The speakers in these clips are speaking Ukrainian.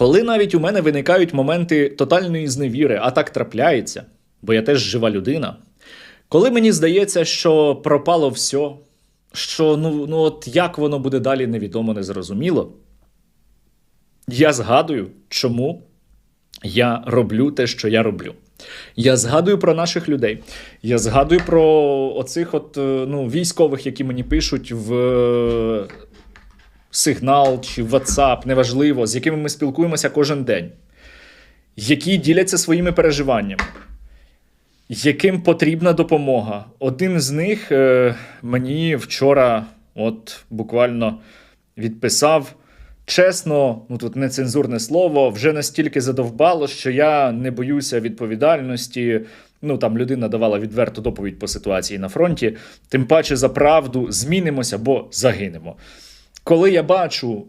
Коли навіть у мене виникають моменти тотальної зневіри, а так трапляється, бо я теж жива людина. Коли мені здається, що пропало все, що ну, ну от як воно буде далі, невідомо, незрозуміло, я згадую, чому я роблю те, що я роблю. Я згадую про наших людей. Я згадую про оцих от е, ну, військових, які мені пишуть в е, сигнал чи WhatsApp, неважливо, з якими ми спілкуємося кожен день, які діляться своїми переживаннями, яким потрібна допомога. Один з них е, мені вчора, от буквально відписав. Чесно, ну тут нецензурне слово, вже настільки задовбало, що я не боюся відповідальності. Ну там людина давала відверту доповідь по ситуації на фронті. Тим паче за правду змінимося або загинемо. Коли я бачу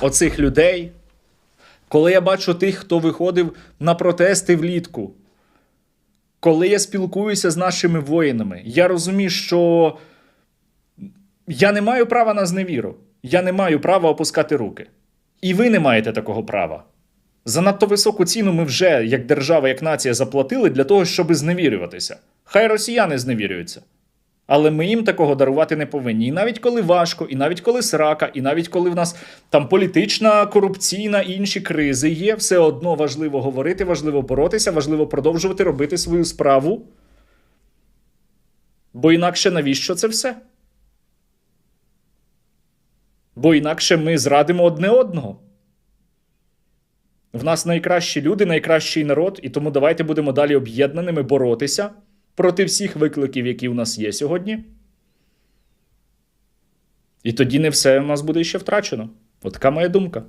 оцих людей, коли я бачу тих, хто виходив на протести влітку, коли я спілкуюся з нашими воїнами, я розумію, що я не маю права на зневіру. Я не маю права опускати руки. І ви не маєте такого права. Занадто високу ціну ми вже, як держава, як нація, заплатили для того, щоб зневірюватися. Хай росіяни зневірюються. Але ми їм такого дарувати не повинні. І навіть коли важко, і навіть коли срака, і навіть коли в нас там політична, корупційна і інші кризи є, все одно важливо говорити, важливо боротися, важливо продовжувати робити свою справу. Бо інакше навіщо це все? Бо інакше ми зрадимо одне одного. В нас найкращі люди, найкращий народ, і тому давайте будемо далі об'єднаними боротися проти всіх викликів, які у нас є сьогодні. І тоді не все у нас буде ще втрачено. От моя думка.